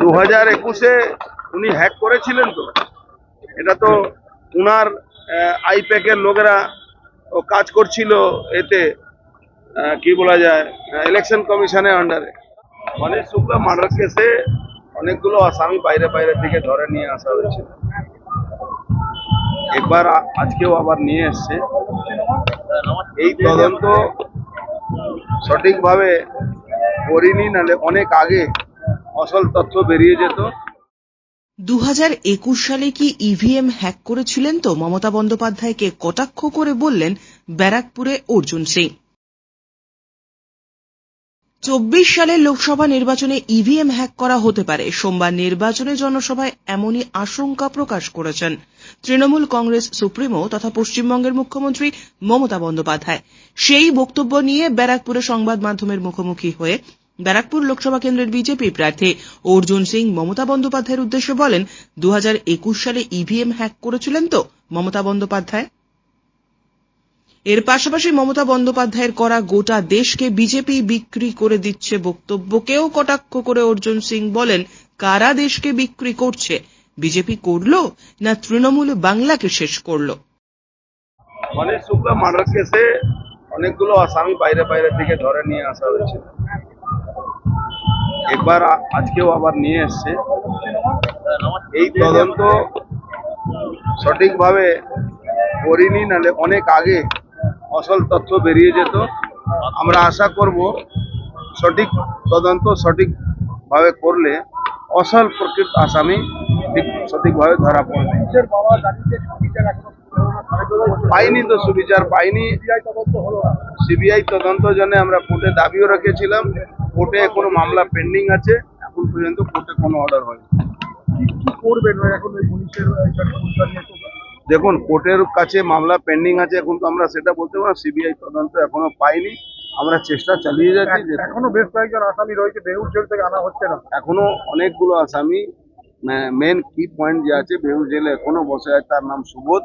দু হাজার একুশে উনি হ্যাক করেছিলেন তো। এটা তো উনার আইপ্যাকের লোকেরা ও কাজ করছিল এতে কি বলা যায় ইলেকশন কমিশনের আন্ডারে গণেশ শুক্লা মার্ডার কেসে অনেকগুলো আসামি বাইরে বাইরে থেকে ধরে নিয়ে আসা হয়েছিল। একবার আজকেও আবার নিয়ে এসছে। এই তদন্ত সঠিকভাবে করিনি নালে অনেক আগে আসল তথ্য বেরিয়ে যেত। দু সালে কি ইভিএম হ্যাক করেছিলেন তো? মমতা বন্দ্যোপাধ্যায়কে কটাক্ষ করে বললেন ব্যারাকপুরে অর্জুন সিং। চব্বিশ সালের লোকসভা নির্বাচনে ইভিএম হ্যাক করা হতে পারে। সোমবার নির্বাচনে জনসভায় এমনই আশঙ্কা প্রকাশ করেছেন তৃণমূল কংগ্রেস সুপ্রিমো তথা পশ্চিমবঙ্গের মুখ্যমন্ত্রী মমতা বন্দ্যোপাধ্যায়। সেই বক্তব্য নিয়ে ব্যারাকপুরে সংবাদ মাধ্যমের মুখোমুখি হয়ে ব্যারাকপুর লোকসভা কেন্দ্রের বিজেপি প্রার্থী অর্জুন সিং মমতা বন্দ্যোপাধ্যায়ের উদ্দেশ্যে বলেন দু হাজার একুশ সালে ইভিএম হ্যাক করেছিলেন তো মমতা বন্দ্যোপাধ্যায়? এর পাশাপাশি মমতা বন্দ্যোপাধ্যায়ের করা গোটা দেশকে বিজেপি বিক্রি করে দিচ্ছে বক্তব্যকেও কটাক্ষ করে অর্জুন সিং বলেন, কারা দেশকে বিক্রি করছে? বিজেপি করল না তৃণমূল বাংলাকে শেষ করল? গণেশ শুক্লা মার্ডার কেসে অনেকগুলো আসামি বাইরে বাইরে থেকে ধরে নিয়ে আসা হয়েছিল। একবার আজকেও আবার নিয়ে এসছে। এই তদন্ত সঠিকভাবে করিনি নালে অনেক আগে আসল তথ্য বেরিয়ে যেত। আমরা আশা করব সঠিক তদন্ত সঠিকভাবে করলে আসল প্রকৃত আসামি ঠিক সঠিকভাবে ধরা পড়বে। পাইনি তো সুবিচার, পাইনি। সিবিআই তদন্ত জন্য আমরা কোর্টে দাবিও রেখেছিলাম। কোর্টে কোনো মামলা পেন্ডিং আছে এখন পর্যন্ত কোর্টে কোনো অর্ডার হয়নি। করবেন এখন ওই পুলিশের দেখুন কোর্টের কাছে মামলা পেন্ডিং আছে এখন তো আমরা সেটা বলতে পারব সিবিআই তদন্ত এখনও পাইনি। আমরা চেষ্টা চালিয়ে যাচ্ছি যে এখনও বেশ কয়েকজন আসামি রয়েছে বেহুশ জেল থেকে আনা হচ্ছে না। এখনও অনেকগুলো আসামি মেন কি পয়েন্ট যে আছে বেহু জেলে এখনও বসে আছে তার নাম সুবোধ।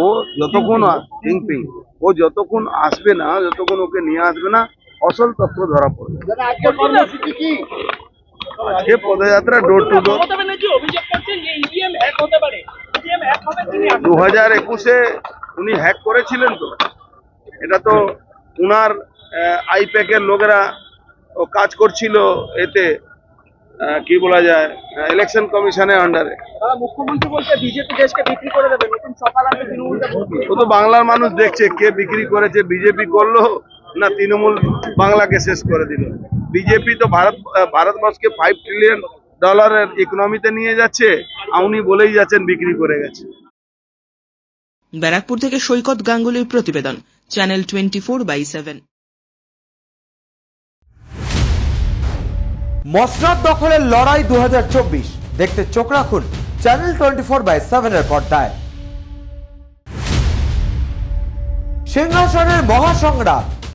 ও যতক্ষণ পিং ও যতক্ষণ আসবে না যতক্ষণ ওকে নিয়ে আসবে না আসল তথ্য ধরা পড়বে। আজকে পদযাত্রা door to door Mamata Banerjee অভিযোগ করছেন যে ইভিএম হ্যাক হতে পারে। ইভিএম হ্যাক হবে তিনি দু হাজার একুশে উনি হ্যাক করেছিলেন তো। এটা তো উনার আইপ্যাকের লোকেরা ও কাজ করছিল এতে কি বলা যায় ইলেকশন কমিশনের আন্ডারে মুখ্যমন্ত্রী বলছে বিজেপি দেশকে বিক্রি করে দেবে। নতুন সকাল। ও তো বাংলার মানুষ দেখছে কে বিক্রি করেছে বিজেপি করল। না তৃণমূল বাংলাকে শেষ করে দিল। বিজেপি তো ভারত ভারতবর্ষকে ফাইভ ট্রিলিয়ন ডলারের ইকোনমিতে নিয়ে যাচ্ছে উনি বলেই যাচ্ছেন বিক্রি করে গেছে। ব্যারাকপুর থেকে সৈকত গাঙ্গুলির প্রতিবেদন channel twenty four by seven মসনাদ দখলের লড়াই দু হাজার চব্বিশ। দেখতে চোখ রাখুন চ্যানেল টোয়েন্টি ফোর বাই সেভেনের পর্দায়। সিংহাসনের মহাসংগ্রাম।